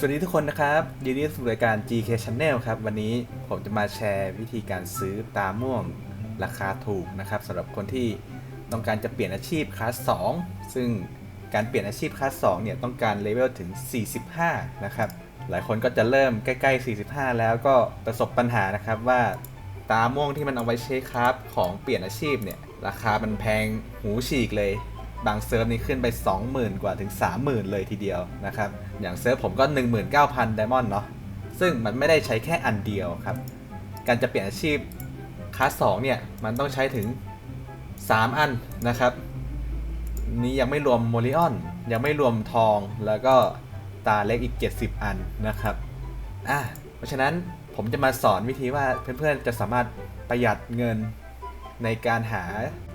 สวัสดีทุกคนนะครับยินดีต้อนรับสู่รายการ GK Channel ครับ วันนี้ผมจะมาแชร์วิธีการซื้อตาม่วงราคาถูกนะครับสำหรับคนที่ต้องการจะเปลี่ยนอาชีพคลาส 2 ซึ่งการเปลี่ยนอาชีพคลาส 2 เนี่ยต้องการเลเวลถึง 45 นะครับ หลายคนก็จะเริ่มใกล้ๆ 45 แล้วก็ประสบปัญหานะครับว่าตาม่วงที่มันเอาไว้ใช้คราฟของเปลี่ยนอาชีพเนี่ยราคามันแพงหูฉีกเลย บางเซิร์ฟนี่ขึ้นไป 20,000 กว่าถึง 30,000 เลยทีเดียวนะครับ อย่างเซิร์ฟผมก็ 19,000ไดมอนด์เนาะ ซึ่งมันไม่ได้ใช้แค่อันเดียวครับ การจะเปลี่ยนอาชีพคลาส2เนี่ย มันต้องใช้ถึง 3 อันนะครับ นี้ยังไม่รวมโมลิออน ยังไม่รวมทอง แล้วก็ตาเล็กอีก 70 อันนะครับ อะ เพราะฉะนั้นผมจะมาสอนวิธีว่าเพื่อนๆจะสามารถประหยัดเงิน ในการหา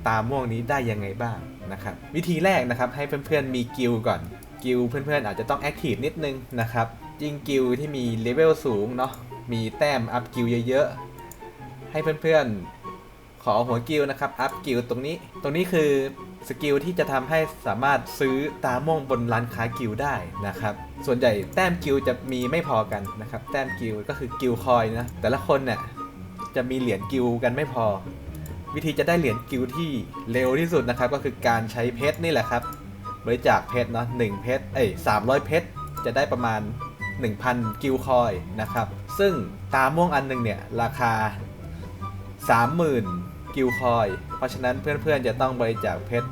ตาม่วงนี้ได้ยังไงบ้างนะครับวิธีแรกนะครับให้เพื่อนๆมีกิลก่อนกิลเพื่อนๆอาจจะต้องแอคทีฟนิดนึงนะครับยิ่งกิลที่มีเลเวลสูงเนาะมีแต้มอัพกิลเยอะๆ ให้เพื่อนๆ ขอหัวกิลนะครับอัพกิลตรงนี้ ตรงนี้คือสกิลที่จะทำให้สามารถซื้อตาม่วงบนร้านค้ากิลได้นะครับ ส่วนใหญ่แต้มกิลจะมีไม่พอกันนะครับ แต้มกิลก็คือกิลคอยนะ แต่ละคนเนี่ยจะมีเหรียญกิลกันไม่พอ วิธีจะได้เหรียญกิลที่เร็วที่สุดนะครับ ก็คือการใช้เพชรนี่แหละครับ บริจาคเพชรเนาะหนึ่งเพชรเอ้ยสามร้อยเพชรจะได้ประมาณ 1,000 กิลคอยนะครับ ซึ่งตาม่วงอันหนึ่งเนี่ย ราคา 30,000 กิลคอย เพราะฉะนั้นเพื่อนๆจะต้องบริจาคเพชร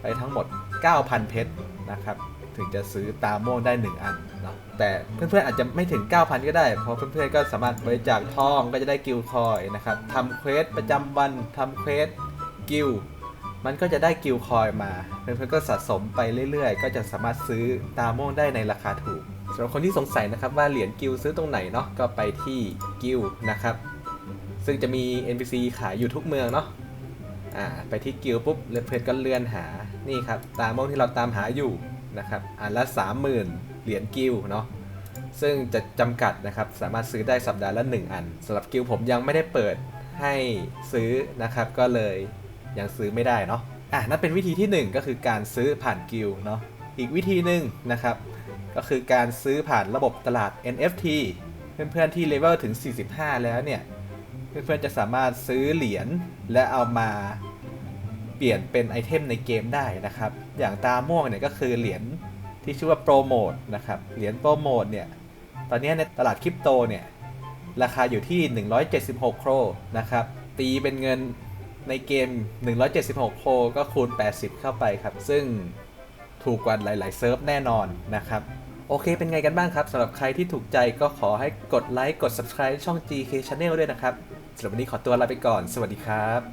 ไปทั้งหมด 9,000 เพชรนะครับ ถึงจะซื้อตาโม่งได้1อันเนาะแต่เพื่อนๆอาจจะไม่ถึง 9,000 ก็ได้ เพราะเพื่อนๆก็สามารถบริจาคทองก็จะได้กิลคอยนะครับทำเควสประจำวันทำเควสกิลมันก็จะได้กิลคอยมา เพื่อนๆก็สะสมไปเรื่อยๆ ก็จะสามารถซื้อตาโม่งได้ในราคาถูกสำหรับคนที่สงสัยนะครับว่าเหรียญกิลซื้อตรงไหนเนาะก็ไปที่กิลนะครับ ซึ่งจะมี NPC ขายอยู่ทุกเมืองเนาะอ่าไปที่กิลปุ๊บเพื่อนก็เลื่อนหานี่ครับตามมงที่เราตามหาอยู่ นะครับอันละ 30,000 เหรียญกิลเนาะซึ่งจะจำกัดนะครับสามารถซื้อได้สัปดาห์ละ 1 อันสำหรับกิลผมยังไม่ได้เปิดให้ซื้อนะครับ ก็เลยยังซื้อไม่ได้เนาะอะนั่นเป็นวิธีที่ 1 ก็คือการซื้อผ่านกิลเนาะอีกวิธีหนึ่งนะครับ ก็คือการซื้อผ่านระบบตลาด NFT เพื่อนๆที่เลเวลถึง 45 แล้วเนี่ย เพื่อนๆจะสามารถซื้อเหรียญและเอามา ปลี่ยนเป็นไอเทมในเกมได้นะครับ อย่างตาม่วงเนี่ยก็คือเหรียญที่ชื่อว่าโปรโมทนะครับ เหรียญโปรโมทเนี่ย ตอนนี้ในตลาดคริปโตเนี่ย ราคาอยู่ที่ 176 โครนะครับ ตีเป็นเงินในเกม 176 โครก็คูณ 80 เข้าไปครับ ซึ่งถูกกว่าหลาย ๆ เซิร์ฟแน่นอนนะครับ โอเคเป็นไงกันบ้างครับสำหรับใครที่ถูกใจก็ขอให้กดไลค์ กด subscribe ช่อง GK Channel ด้วยนะครับสำหรับวันนี้ขอตัวลาไปก่อน สวัสดีครับ